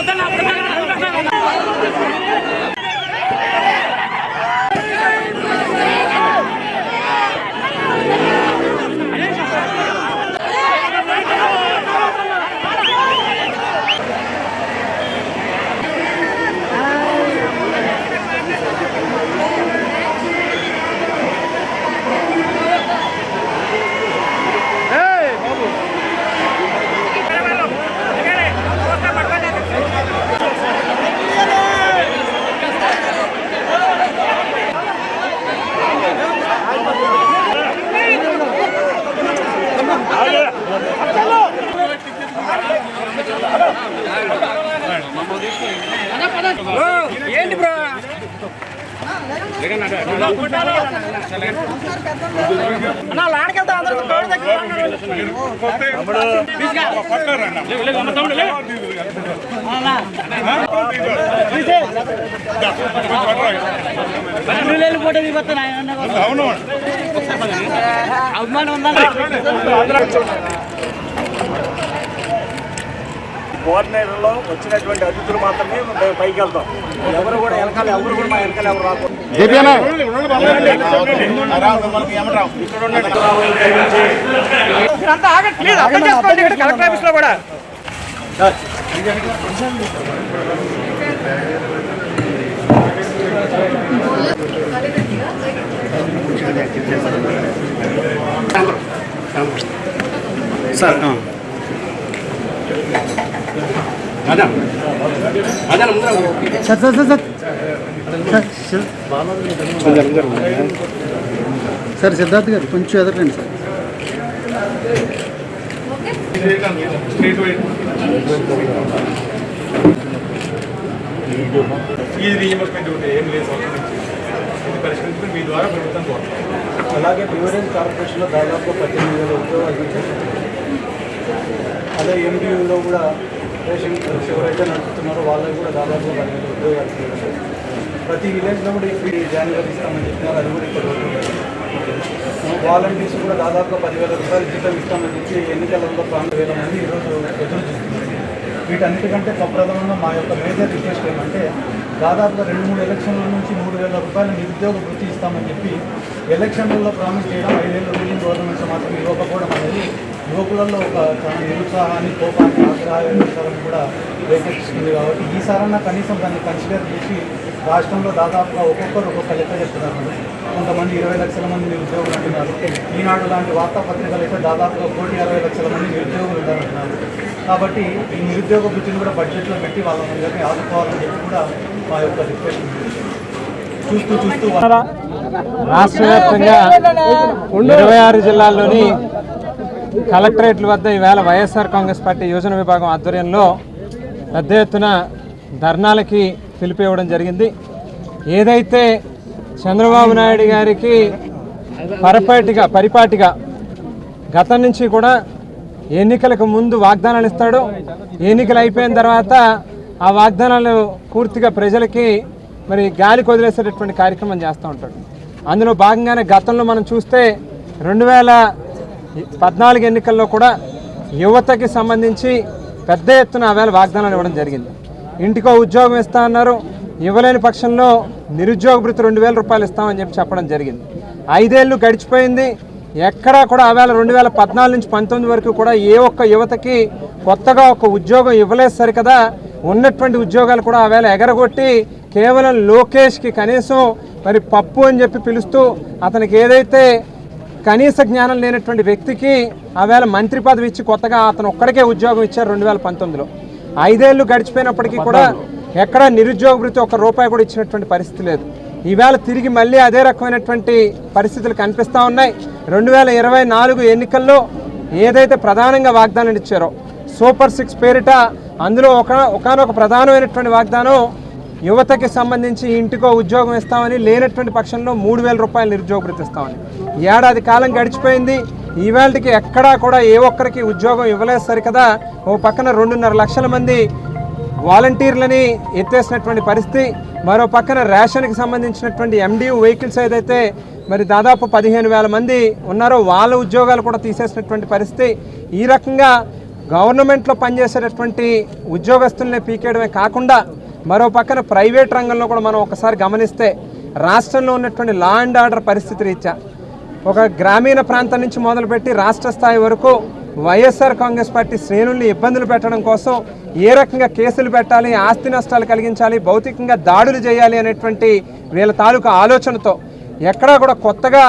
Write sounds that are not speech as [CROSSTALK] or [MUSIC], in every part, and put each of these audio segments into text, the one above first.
ਉਹਦਾ ਲੱਭ అవును అభిమానం ఉందా కోఆర్డినేటర్లో వచ్చినటువంటి అతిథులు మాత్రమే పైకి వెళ్తాం. ఎవరు కూడా వెనకాల ఎవరు కూడా మా వెనకాల ఎవరు రాకూడదు. కలెక్టర్ ఆఫీస్లో కూడా. Sir sir sir sir. Sir Siddharth garu కొంచెం ఎదరండి సార్. ఈ రీఎంబర్స్మెంట్ ఉంటే ఏం లేదు ఇది పరిష్కరించుకుని మీ ద్వారా ప్రభుత్వం కోరుతాం అలాగే ప్రివరెన్స్ కార్పొరేషన్లో దాదాపు పద్దెనిమిది వేల ఉద్యోగాలు ఇచ్చారు అదే ఎండియూలో కూడా రేషన్ ఎవరైతే నడుపుతున్నారో వాళ్ళకి కూడా దాదాపు పదివేల ఉద్యోగాలు ప్రతి విలేజ్లో కూడా ఇప్పుడు జాన్యువరి ఇస్తామని చెప్పినారు. అది కూడా ఇక్కడ వాలంటీర్స్ కూడా దాదాపుగా పదివేల రూపాయలు జీతం ఇస్తామని చెప్పి ఎన్నికలలో పన్నెండు వేల మంది ఈరోజు ఎదురు చూస్తున్నారు వీటన్నిటికంటే ప్రప్రథమంగా మా యొక్క మేజర్ రిక్వెస్ట్ ఏమంటే దాదాపుగా రెండు మూడు ఎలక్షన్ల నుంచి మూడు వేల రూపాయలు నిరుద్యోగ వృత్తి ఇస్తామని చెప్పి ఎలక్షన్లలో ప్రామిస్ చేయడం ఐదేళ్ళు రూలింగ్ గవర్నమెంట్స్ మాత్రం ఇవ్వకపోవడం అనేది యువకులలో ఒక చాలా నిరుత్సాహాన్ని కోపాన్ని ఆగ్రహాన్ని కూడా రేకెత్తిస్తుంది కాబట్టి ఈసారన్నా కనీసం దాన్ని కన్సిడర్ చేసి రాష్ట్రంలో దాదాపుగా ఒక్కొక్కరు ఒక్కొక్క లెక్క చెప్తున్నారు. కొంతమంది ఇరవై లక్షల మంది నిరుద్యోగులు అంటున్నారు. ఈనాడు లాంటి వార్తాపత్రికలు అయితే దాదాపుగా కోటి అరవై లక్షల మంది నిరుద్యోగులు ఉంటారంటున్నారు. కాబట్టి ఈ నిరుద్యోగ బుద్ధిని కూడా బడ్జెట్లో పెట్టి వాళ్ళందరినీ ఆదుకోవాలని చెప్పి కూడా మా యొక్క రిక్వెస్ట్ చూస్తూ చూస్తూ రాష్ట్ర వ్యాప్తంగా ఇరవై ఆరు జిల్లాల్లోని కలెక్టరేట్ల వద్ద ఈవేళ వైఎస్ఆర్ కాంగ్రెస్ పార్టీ యోజన విభాగం ఆధ్వర్యంలో పెద్ద ఎత్తున ధర్నాలకి పిలిపివ్వడం జరిగింది. ఏదైతే చంద్రబాబు నాయుడు గారికి పరపాటిగా పరిపాటిగా గతం నుంచి కూడా ఎన్నికలకు ముందు వాగ్దానాలు ఇస్తాడు ఎన్నికలు అయిపోయిన తర్వాత ఆ వాగ్దానాలు పూర్తిగా ప్రజలకి మరి గాలి వదిలేసేటటువంటి కార్యక్రమం చేస్తూ ఉంటాడు. అందులో భాగంగానే గతంలో మనం చూస్తే రెండు వేల పద్నాలుగు ఎన్నికల్లో కూడా యువతకి సంబంధించి పెద్ద ఎత్తున ఆవేళ వాగ్దానాలు ఇవ్వడం జరిగింది. ఇంటికో ఉద్యోగం ఇస్తా అన్నారు. ఇవ్వలేని పక్షంలో నిరుద్యోగ భృతి రెండు వేల రూపాయలు ఇస్తామని చెప్పి చెప్పడం జరిగింది. ఐదేళ్ళు గడిచిపోయింది. ఎక్కడా కూడా ఆవేళ రెండు వేల పద్నాలుగు నుంచి పంతొమ్మిది వరకు కూడా ఏ ఒక్క యువతకి కొత్తగా ఒక ఉద్యోగం ఇవ్వలేదు సరికదా. ఉన్నటువంటి ఉద్యోగాలు కూడా ఆవేళ ఎగరగొట్టి కేవలం లోకేష్కి కనీసం మరి పప్పు అని చెప్పి పిలుస్తూ అతనికి ఏదైతే కనీస జ్ఞానం లేనటువంటి వ్యక్తికి ఆవేళ మంత్రి పదవి ఇచ్చి కొత్తగా అతను ఒక్కడికే ఉద్యోగం ఇచ్చారు రెండు వేల పంతొమ్మిదిలో. ఐదేళ్ళు గడిచిపోయినప్పటికీ కూడా ఎక్కడా నిరుద్యోగ వృత్తి ఒక్క రూపాయి కూడా ఇచ్చినటువంటి పరిస్థితి లేదు. ఈవేళ తిరిగి మళ్ళీ అదే రకమైనటువంటి పరిస్థితులు కనిపిస్తూ ఉన్నాయి. రెండు వేల ఇరవై నాలుగు ఎన్నికల్లో ఏదైతే ప్రధానంగా వాగ్దానం ఇచ్చారో సూపర్ సిక్స్ పేరిట అందులో ఒక ఒకనొక ప్రధానమైనటువంటి వాగ్దానం యువతకి సంబంధించి ఇంటికో ఉద్యోగం ఇస్తామని లేనటువంటి పక్షంలో మూడు వేల రూపాయలు నిరుద్యోగ భృతి ఇస్తామని. ఏడాది కాలం గడిచిపోయింది. ఈవేళకి ఎక్కడా కూడా ఏ ఒక్కరికి ఉద్యోగం ఇవ్వలేదు సరికదా. ఓ పక్కన రెండున్నర లక్షల మంది వాలంటీర్లని ఎత్తేసినటువంటి పరిస్థితి. మరో పక్కన రేషన్కి సంబంధించినటువంటి ఎండియూ వెహికల్స్ ఏదైతే మరి దాదాపు పదిహేను వేల మంది ఉన్నారో వాళ్ళ ఉద్యోగాలు కూడా తీసేసినటువంటి పరిస్థితి. ఈ రకంగా గవర్నమెంట్లో పనిచేసేటటువంటి ఉద్యోగస్తుల్ని పీకేయడమే కాకుండా మరో పక్కన ప్రైవేట్ రంగంలో కూడా మనం ఒకసారి గమనిస్తే రాష్ట్రంలో ఉన్నటువంటి లా అండ్ ఆర్డర్ పరిస్థితి రీత్యా ఒక గ్రామీణ ప్రాంతం నుంచి మొదలుపెట్టి రాష్ట్ర స్థాయి వరకు వైఎస్ఆర్ కాంగ్రెస్ పార్టీ శ్రేణుల్ని ఇబ్బందులు పెట్టడం కోసం ఏ రకంగా కేసులు పెట్టాలి ఆస్తి నష్టాలు కలిగించాలి భౌతికంగా దాడులు చేయాలి అనేటువంటి వీళ్ళ తాలూకా ఆలోచనతో ఎక్కడా కూడా కొత్తగా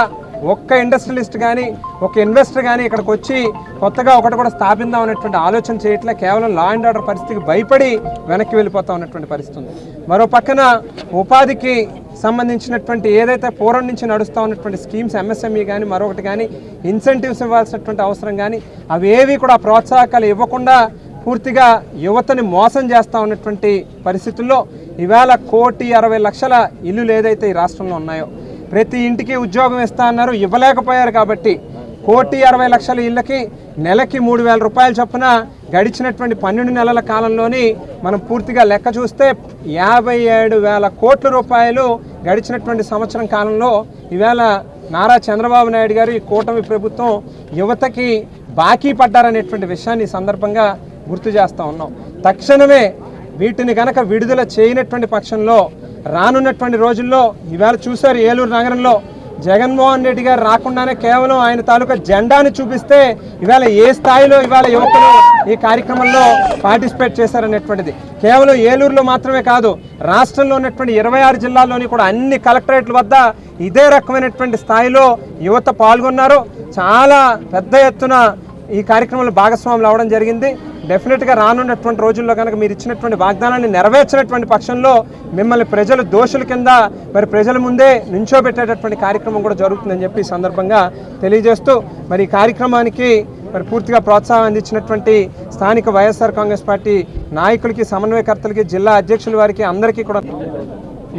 ఒక్క ఇండస్ట్రియలిస్ట్ కానీ ఒక ఇన్వెస్టర్ కానీ ఇక్కడికి వచ్చి కొత్తగా ఒకటి కూడా స్థాపిద్దాం అనేటువంటి ఆలోచన చేయట్లే. కేవలం లా అండ్ ఆర్డర్ పరిస్థితికి భయపడి వెనక్కి వెళ్ళిపోతా ఉన్నటువంటి పరిస్థితి ఉంది. మరో పక్కన ఉపాధికి సంబంధించినటువంటి ఏదైతే పూర్వం నుంచి నడుస్తూ ఉన్నటువంటి స్కీమ్స్ ఎంఎస్ఎంఈ కానీ మరొకటి కానీ ఇన్సెంటివ్స్ ఇవ్వాల్సినటువంటి అవసరం కానీ అవి ఏవి కూడా ప్రోత్సాహకాలు ఇవ్వకుండా పూర్తిగా యువతని మోసం చేస్తూ ఉన్నటువంటి పరిస్థితుల్లో ఇవాళ కోటి అరవై లక్షల ఇల్లులు ఏదైతే ఈ రాష్ట్రంలో ఉన్నాయో ప్రతి ఇంటికి ఉద్యోగం ఇస్తా అన్నారు ఇవ్వలేకపోయారు కాబట్టి కోటి అరవై లక్షల ఇళ్ళకి నెలకి మూడు వేల రూపాయల చొప్పున గడిచినటువంటి పన్నెండు నెలల కాలంలోని మనం పూర్తిగా లెక్క చూస్తే యాభై ఏడు వేల కోట్ల రూపాయలు గడిచినటువంటి సంవత్సరం కాలంలో ఈవేళ నారా చంద్రబాబు నాయుడు గారు ఈ కూటమి ప్రభుత్వం యువతకి బాకీ పడ్డారనేటువంటి విషయాన్ని సందర్భంగా గుర్తు చేస్తూ ఉన్నాం. తక్షణమే వీటిని కనుక విడుదల చేయనటువంటి పక్షంలో రానున్నటువంటి రోజుల్లో ఇవాళ చూశారు ఏలూరు నగరంలో జగన్మోహన్ రెడ్డి గారు రాకుండానే కేవలం ఆయన తాలూకా జెండాను చూపిస్తే ఇవాళ ఏ స్థాయిలో ఇవాళ యువకులు ఈ కార్యక్రమంలో పార్టిసిపేట్ చేశారనేటువంటిది. కేవలం ఏలూరులో మాత్రమే కాదు రాష్ట్రంలో ఉన్నటువంటి ఇరవై ఆరు జిల్లాల్లోని కూడా అన్ని కలెక్టరేట్ల వద్ద ఇదే రకమైనటువంటి స్థాయిలో యువత పాల్గొన్నారు. చాలా పెద్ద ఎత్తున ఈ కార్యక్రమంలో భాగస్వాములు అవడం జరిగింది. డెఫినెట్గా రానున్నటువంటి రోజుల్లో కనుక మీరు ఇచ్చినటువంటి వాగ్దానాన్ని నెరవేర్చినటువంటి పక్షంలో మిమ్మల్ని ప్రజలు దోషుల కింద మరి ప్రజల ముందే నించోబెట్టేటటువంటి కార్యక్రమం కూడా జరుగుతుందని చెప్పి సందర్భంగా తెలియజేస్తూ మరి ఈ కార్యక్రమానికి మరి పూర్తిగా ప్రోత్సాహం అందించినటువంటి స్థానిక వైఎస్ఆర్ కాంగ్రెస్ పార్టీ నాయకులకి సమన్వయకర్తలకి జిల్లా అధ్యక్షుల వారికి అందరికీ కూడా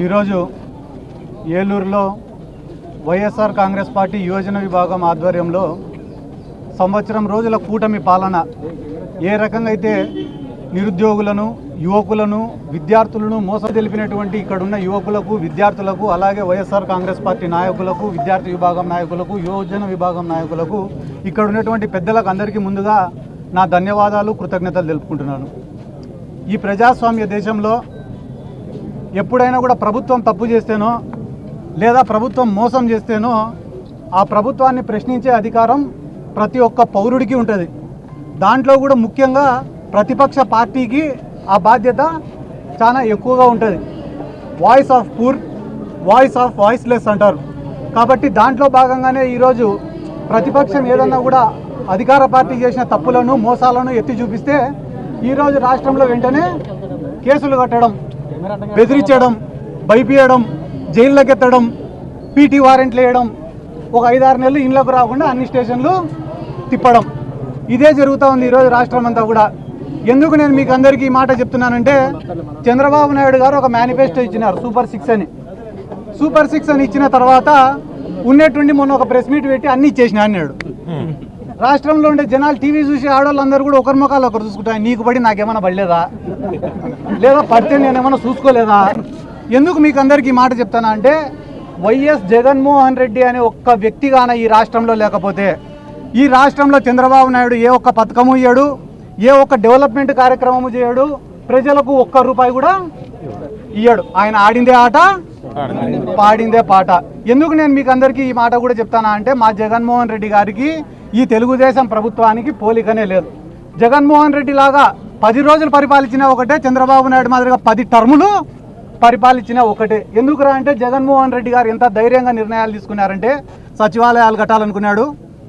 ఈరోజు ఏలూరులో వైఎస్ఆర్ కాంగ్రెస్ పార్టీ యువజన విభాగం ఆధ్వర్యంలో సంవత్సరం రోజుల కూటమి పాలన ఏ రకంగా అయితే నిరుద్యోగులను యువకులను విద్యార్థులను మోస తెలిపినటువంటి ఇక్కడున్న యువకులకు విద్యార్థులకు అలాగే వైఎస్ఆర్ కాంగ్రెస్ పార్టీ నాయకులకు విద్యార్థి విభాగం నాయకులకు యువజన విభాగం నాయకులకు ఇక్కడ ఉన్నటువంటి పెద్దలకు అందరికీ ముందుగా నా ధన్యవాదాలు కృతజ్ఞతలు తెలుపుకుంటున్నాను. ఈ ప్రజాస్వామ్య దేశంలో ఎప్పుడైనా కూడా ప్రభుత్వం తప్పు చేస్తేనో లేదా ప్రభుత్వం మోసం చేస్తేనో ఆ ప్రభుత్వాన్ని ప్రశ్నించే అధికారం ప్రతి ఒక్క పౌరుడికి ఉంటుంది. దాంట్లో కూడా ముఖ్యంగా ప్రతిపక్ష పార్టీకి ఆ బాధ్యత చాలా ఎక్కువగా ఉంటుంది. Voice of poor voice of voiceless అంటారు. కాబట్టి దాంట్లో భాగంగానే ఈరోజు ప్రతిపక్షం ఏదన్నా కూడా అధికార పార్టీ చేసిన తప్పులను మోసాలను ఎత్తి చూపిస్తే ఈరోజు రాష్ట్రంలో వెంటనే కేసులు కట్టడం బెదిరించడం భయపీయడం జైళ్ళకెత్తడం పీటీ వారెంట్లు వేయడం ఒక ఐదారు నెలలు ఇండ్లకు రాకుండా అన్ని స్టేషన్లు తిప్పడం. ఇదే జరుగుతూ ఉంది ఈరోజు రాష్ట్రం అంతా కూడా. ఎందుకు నేను మీకు అందరికీ ఈ మాట చెప్తున్నానంటే చంద్రబాబు నాయుడు గారు ఒక మేనిఫెస్టో ఇచ్చినారు సూపర్ సిక్స్ అని. సూపర్ సిక్స్ అని ఇచ్చిన తర్వాత ఉన్నట్టుండి మొన్న ఒక ప్రెస్ మీట్ పెట్టి అన్ని ఇచ్చేసిన అన్నాడు. రాష్ట్రంలో ఉండే జనాలు టీవీ చూసి ఆడవాళ్ళందరూ కూడా ఒకరి ముఖాలు ఒకరు చూసుకుంటా నీకు పడి నాకేమైనా పడలేదా? లేదా పడితే నేనేమైనా చూసుకోలేదా? ఎందుకు మీకు అందరికీ ఈ మాట చెప్తానా అంటే వైఎస్ జగన్మోహన్ రెడ్డి అనే ఒక్క వ్యక్తిగాన ఈ రాష్ట్రంలో లేకపోతే ఈ రాష్ట్రంలో చంద్రబాబు నాయుడు ఏ ఒక్క పథకము ఇయ్యాడు ఏ ఒక్క డెవలప్మెంట్ కార్యక్రమము చేయడు ప్రజలకు ఒక్క రూపాయి కూడా ఇయ్యాడు. ఆయన ఆడిందే ఆట పాడిందే పాట. ఎందుకు నేను మీకు అందరికీ ఈ మాట కూడా చెప్తానా అంటే మా జగన్మోహన్ రెడ్డి గారికి ఈ తెలుగుదేశం ప్రభుత్వానికి పోలికనే లేదు. జగన్మోహన్ రెడ్డి లాగా పది రోజులు పరిపాలించిన ఒకటే చంద్రబాబు నాయుడు మాదిరిగా పది టర్ములు పరిపాలించిన ఒకటే. ఎందుకురా అంటే జగన్మోహన్ రెడ్డి గారు ఎంత ధైర్యంగా నిర్ణయాలు తీసుకున్నారంటే సచివాలయాలు కట్టాలనుకున్నాడు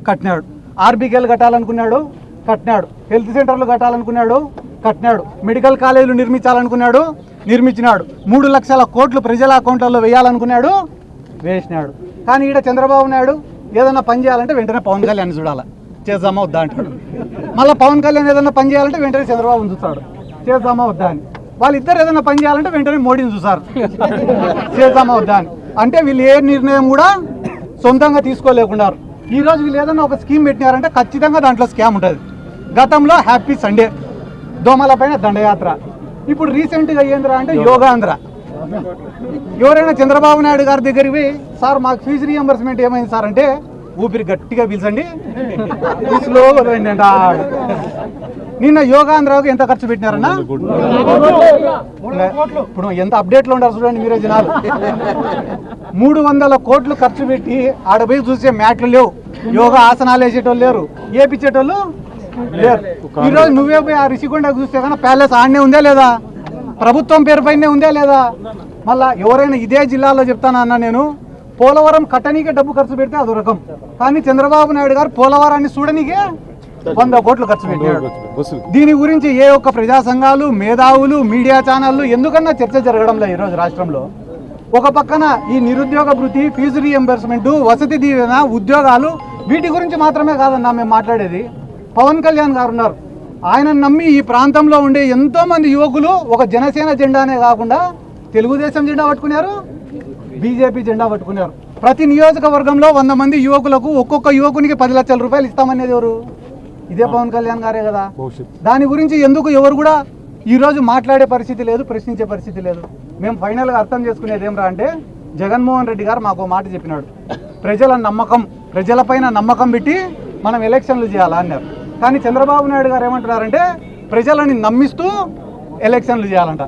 కట్టినాడు. ఆర్బీకేలు కట్టాలనుకున్నాడు కట్టినాడు హెల్త్ సెంటర్లు కట్టాలనుకున్నాడు కట్టినాడు మెడికల్ కాలేజీలు నిర్మించాలనుకున్నాడు నిర్మించినాడు. మూడు లక్షల కోట్లు ప్రజల అకౌంట్లలో వేయాలనుకున్నాడు వేసినాడు. కానీ ఈడ చంద్రబాబు నాయుడు ఏదైనా పని చేయాలంటే వెంటనే పవన్ కళ్యాణ్ చూడాలి. చేద్దామా వద్దా అంటాడు. మళ్ళీ పవన్ కళ్యాణ్ ఏదైనా పని చేయాలంటే వెంటనే చంద్రబాబు చూస్తాడు. చేద్దామా వద్దా అని. వాళ్ళిద్దరు ఏదైనా పని చేయాలంటే వెంటనే మోడీని చూసారు చేద్దామా వద్దా అని. అంటే వీళ్ళు ఏ నిర్ణయం కూడా సొంతంగా తీసుకోలేకున్నారు. ఈ రోజు వీళ్ళు ఏదైనా ఒక స్కీమ్ పెట్టినారంటే ఖచ్చితంగా దాంట్లో స్కామ్ ఉంటుంది. గతంలో హ్యాపీ సండే దోమల పైన దండయాత్ర. ఇప్పుడు రీసెంట్గా ఏంద్రా అంటే యోగాంధ్ర. ఎవరైనా చంద్రబాబు నాయుడు గారి దగ్గరికి పోయి సార్ మాకు ఫీజు రీఎంబర్స్మెంట్ ఏమైంది సార్? అంటే ఊపిరి గట్టిగా పీల్చండి. [LAUGHS] స్లోగా రండి నిన్న యోగాంధ్రావుకి ఎంత ఖర్చు పెట్టినారన్నా? ఇప్పుడు ఎంత అప్డేట్లో ఉంటారు చూడండి మీరే జనాలు. మూడు వందల కోట్లు ఖర్చు పెట్టి ఆడ పోయి చూసే మ్యాట్లు లేవు. యోగా ఆసనాలు వేసేటోళ్ళు లేరు. ఏపిచ్చేటోళ్ళు లేరు. ఈరోజు నువ్వే పోయి ఆ రిషికొండ చూస్తే కానీ ప్యాలెస్ ఆడనే ఉందా లేదా? ప్రభుత్వం పేరు పైనే ఉందా లేదా? మళ్ళా ఎవరైనా ఇదే జిల్లాలో చెప్తానన్నా నేను? పోలవరం కట్టనీకే డబ్బు ఖర్చు పెడితే అదో రకం. కానీ చంద్రబాబు నాయుడు గారు పోలవరాన్ని చూడనీకే వంద కోట్లు ఖర్చు పెట్టాడు దీని గురించి ఏ ఒక్క ప్రజా సంఘాలు మేధావులు మీడియా ఛానళ్ళు ఎందుకన్నా చర్చ జరగడంలో ఈరోజు రాష్ట్రంలో? ఒక పక్కన ఈ నిరుద్యోగ భృతి ఫీజు రీఎంబర్స్మెంట్ వసతి దీవెన ఉద్యోగాలు వీటి గురించి మాత్రమే కాదన్నా మేము మాట్లాడేది. పవన్ కళ్యాణ్ గారు ఉన్నారు. ఆయన నమ్మి ఈ ప్రాంతంలో ఉండే ఎంతో మంది యువకులు ఒక జనసేన జెండానే కాకుండా తెలుగుదేశం జెండా పట్టుకున్నారు బీజేపీ జెండా పట్టుకున్నారు. ప్రతి నియోజకవర్గంలో వంద మంది యువకులకు ఒక్కొక్క యువకునికి పది లక్షల రూపాయలు ఇస్తామనేది ఎవరు? ఇదే పవన్ కళ్యాణ్ గారే కదా. దాని గురించి ఎందుకు ఎవరు కూడా ఈ రోజు మాట్లాడే పరిస్థితి లేదు ప్రశ్నించే పరిస్థితి లేదు. మేము ఫైనల్గా అర్థం చేసుకునేది ఏమరా అంటే జగన్మోహన్ రెడ్డి గారు మాకు మాట చెప్పినాడు. ప్రజల నమ్మకం ప్రజలపైన నమ్మకం పెట్టి మనం ఎలక్షన్లు చేయాలా అన్నారు. కానీ చంద్రబాబు నాయుడు గారు ఏమంటున్నారంటే ప్రజలని నమ్మిస్తూ ఎలక్షన్లు చేయాలంట.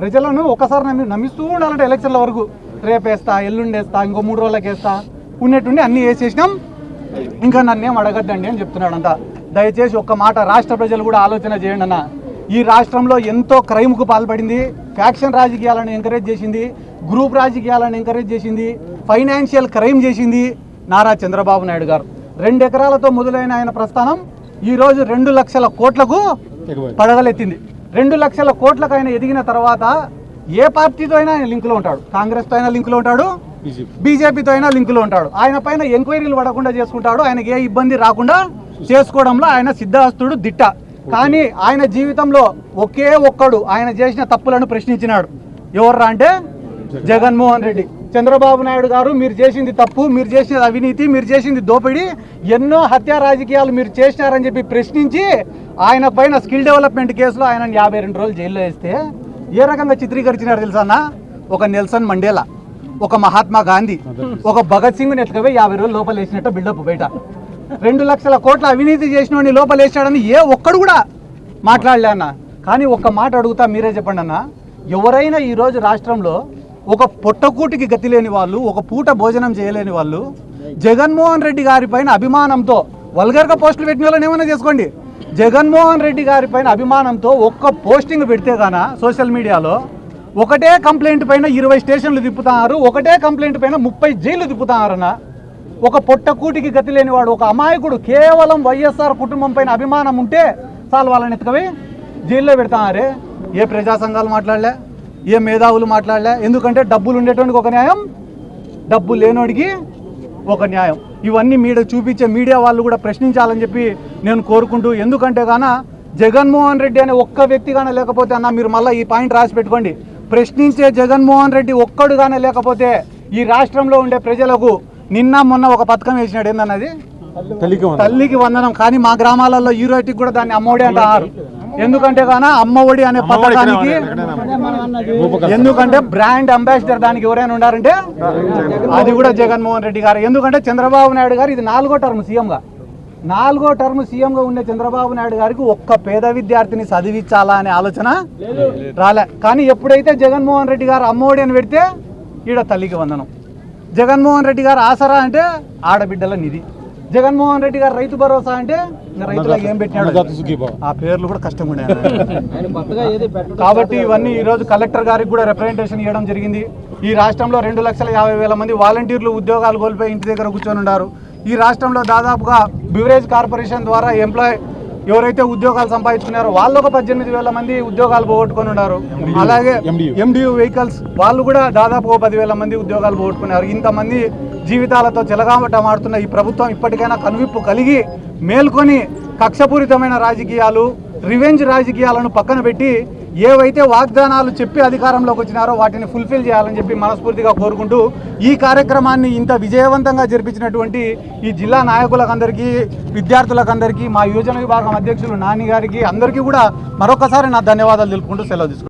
ప్రజలను ఒక్కసారి నమ్మి నమ్మిస్తూ ఉండాలంటే ఎలక్షన్ల వరకు. రేపేస్తా ఎల్లుండేస్తా ఇంకో మూడు రోజులకి వేస్తా ఉన్నట్టుండి అన్నీ వేసేసినాం. ఇంకా నన్నేం అడగద్దండి అని చెప్తున్నాడంట. దయచేసి ఒక్క మాట రాష్ట్ర ప్రజలు కూడా ఆలోచన చేయండి అన్న. ఈ రాష్ట్రంలో ఎంతో క్రైమ్కు పాల్పడింది. ఫ్యాక్షన్ రాజకీయాలను ఎంకరేజ్ చేసింది. గ్రూప్ రాజకీయాలను ఎంకరేజ్ చేసింది. ఫైనాన్షియల్ క్రైమ్ చేసింది నారా చంద్రబాబు నాయుడు గారు. రెండు ఎకరాలతో మొదలైన ఆయన ప్రస్థానం ఈరోజు రెండు లక్షల కోట్లకు పడగలెత్తింది. రెండు లక్షల కోట్లకు ఆయన ఎదిగిన తర్వాత ఏ పార్టీతో అయినా ఆయన లింకులో ఉంటాడు. కాంగ్రెస్తో అయినా లింకులో ఉంటాడు. బీజేపీతో అయినా లింకులో ఉంటాడు. ఆయన పైన ఎంక్వైరీలు పడకుండా చేసుకుంటాడు. ఆయనకి ఏ ఇబ్బంది రాకుండా చేసుకోవడంలో ఆయన సిద్ధహస్తుడు దిట్ట. కానీ ఆయన జీవితంలో ఒకే ఒక్కడు ఆయన చేసిన తప్పులను ప్రశ్నించినాడు. ఎవర్రా అంటే జగన్మోహన్ రెడ్డి. చంద్రబాబు నాయుడు గారు మీరు చేసింది తప్పు మీరు చేసినది అవినీతి మీరు చేసింది దోపిడీ ఎన్నో హత్యా రాజకీయాలు మీరు చేసినారని చెప్పి ప్రశ్నించి ఆయన పైన స్కిల్ డెవలప్మెంట్ కేసులో ఆయన యాభై రెండు రోజులు జైల్లో వేస్తే ఏ రకంగా చిత్రీకరించినారు తెలుసా ఒక నెల్సన్ మండేలా ఒక మహాత్మా గాంధీ ఒక భగత్ సింగ్ ఎట్లకవే యాభై రోజులు లోపల వేసినట్టు బిల్డప్ బయట. రెండు లక్షల కోట్ల అవినీతి చేసిన లోపల వేసాడని ఏ ఒక్కడు కూడా మాట్లాడలే అన్న. కానీ ఒక్క మాట అడుగుతా మీరే చెప్పండి అన్న. ఎవరైనా ఈరోజు రాష్ట్రంలో ఒక పొట్టకూటికి గతి లేని వాళ్ళు ఒక పూట భోజనం చేయలేని వాళ్ళు జగన్మోహన్ రెడ్డి గారి పైన అభిమానంతో వల్గర్గా పోస్టులు పెట్టిన వాళ్ళని ఏమైనా చేసుకోండి. జగన్మోహన్ రెడ్డి గారి పైన అభిమానంతో ఒక్క పోస్టింగ్ పెడితే గాన సోషల్ మీడియాలో ఒకటే కంప్లైంట్ పైన ఇరవై స్టేషన్లు తిప్పుతున్నారు ఒకటే కంప్లైంట్ పైన ముప్పై జైలు తిప్పుతున్నారన్న ఒక పొట్టకూటికి గతి లేనివాడు ఒక అమాయకుడు కేవలం వైఎస్ఆర్ కుటుంబం పైన అభిమానం ఉంటే చాలు వాళ్ళని ఎత్తుకవి జైల్లో పెడతారే ఏ ప్రజా సంఘాలు మాట్లాడలే ఏ మేధావులు మాట్లాడలే ఎందుకంటే డబ్బులు ఉండేటోనికి ఒక న్యాయం డబ్బు లేనోడికి ఒక న్యాయం. ఇవన్నీ మీడియా చూపించే మీడియా వాళ్ళు కూడా ప్రశ్నించాలని చెప్పి నేను కోరుకుంటూ ఎందుకంటే గాన జగన్మోహన్ రెడ్డి అనే ఒక్క వ్యక్తిగానే లేకపోతే అన్న మీరు మళ్ళీ ఈ పాయింట్ రాసి పెట్టుకోండి. ప్రశ్నించే జగన్మోహన్ రెడ్డి ఒక్కడుగానే లేకపోతే ఈ రాష్ట్రంలో ఉండే ప్రజలకు నిన్న మొన్న ఒక పథకం వేసినాడు ఏందన్నది? తల్లికి వందనం. కానీ మా గ్రామాలలో ఈ రోజుకి కూడా దాన్ని అమ్మఒడి అంటారు ఎందుకంటే గాన అమ్మఒడి అనే పథకానికి ఎందుకంటే బ్రాండ్ అంబాసిడర్ దానికి ఎవరైనా ఉండారంటే అది కూడా జగన్మోహన్ రెడ్డి గారు. ఎందుకంటే చంద్రబాబు నాయుడు గారు ఇది నాలుగో టర్మ్ సీఎంగా. నాలుగో టర్మ్ సీఎంగా ఉండే చంద్రబాబు నాయుడు గారికి ఒక్క పేద విద్యార్థిని చదివించాలా అనే ఆలోచన రాలే. కానీ ఎప్పుడైతే జగన్మోహన్ రెడ్డి గారు అమ్మఒడి అని పెడితే ఈడ తల్లికి వందనం. జగన్మోహన్ రెడ్డి గారు ఆసరా అంటే ఆడబిడ్డల నిధి. జగన్మోహన్ రెడ్డి గారు రైతు భరోసా అంటే రైతులకు ఏం పెట్టినాడు ఆ పేర్లు కూడా కష్టంగా ఉన్నాయి కాబట్టి ఇవన్నీ ఈ రోజు కలెక్టర్ గారికి కూడా రిప్రజెంటేషన్ ఇవ్వడం జరిగింది. ఈ రాష్ట్రంలో రెండు లక్షల యాభై వేల మంది వాలంటీర్లు ఉద్యోగాలు కోల్పోయి ఇంటి దగ్గర కూర్చొని ఉన్నారు. ఈ రాష్ట్రంలో దాదాపుగా బివరేజ్ కార్పొరేషన్ ద్వారా ఎంప్లాయ్ ఎవరైతే ఉద్యోగాలు సంపాదించుకున్నారో వాళ్ళు ఒక పద్దెనిమిది వేల మంది ఉద్యోగాలు పోగొట్టుకొని ఉన్నారు. అలాగే ఎండియు. వెహికల్స్ వాళ్ళు కూడా దాదాపు పదివేల మంది ఉద్యోగాలు పోగొట్టుకున్నారు. ఇంతమంది జీవితాలతో చెలగామటమాడుతున్న ఈ ప్రభుత్వం ఇప్పటికైనా కనువిప్పు కలిగి మేల్కొని కక్షపూరితమైన రాజకీయాలు రివెంజ్ రాజకీయాలను పక్కన పెట్టి ఏవైతే వాగ్దానాలు చెప్పి అధికారంలోకి వచ్చినారో వాటిని ఫుల్ఫిల్ చేయాలని చెప్పి మనస్ఫూర్తిగా కోరుకుంటూ ఈ కార్యక్రమాన్ని ఇంత విజయవంతంగా జరిపించినటువంటి ఈ జిల్లా నాయకులకందరికీ విద్యార్థులకందరికీ మా యువజన విభాగం అధ్యక్షులు నాని గారికి అందరికీ కూడా మరొకసారి నా ధన్యవాదాలు తెలుపుకుంటూ సెలవు తీసుకుంటాను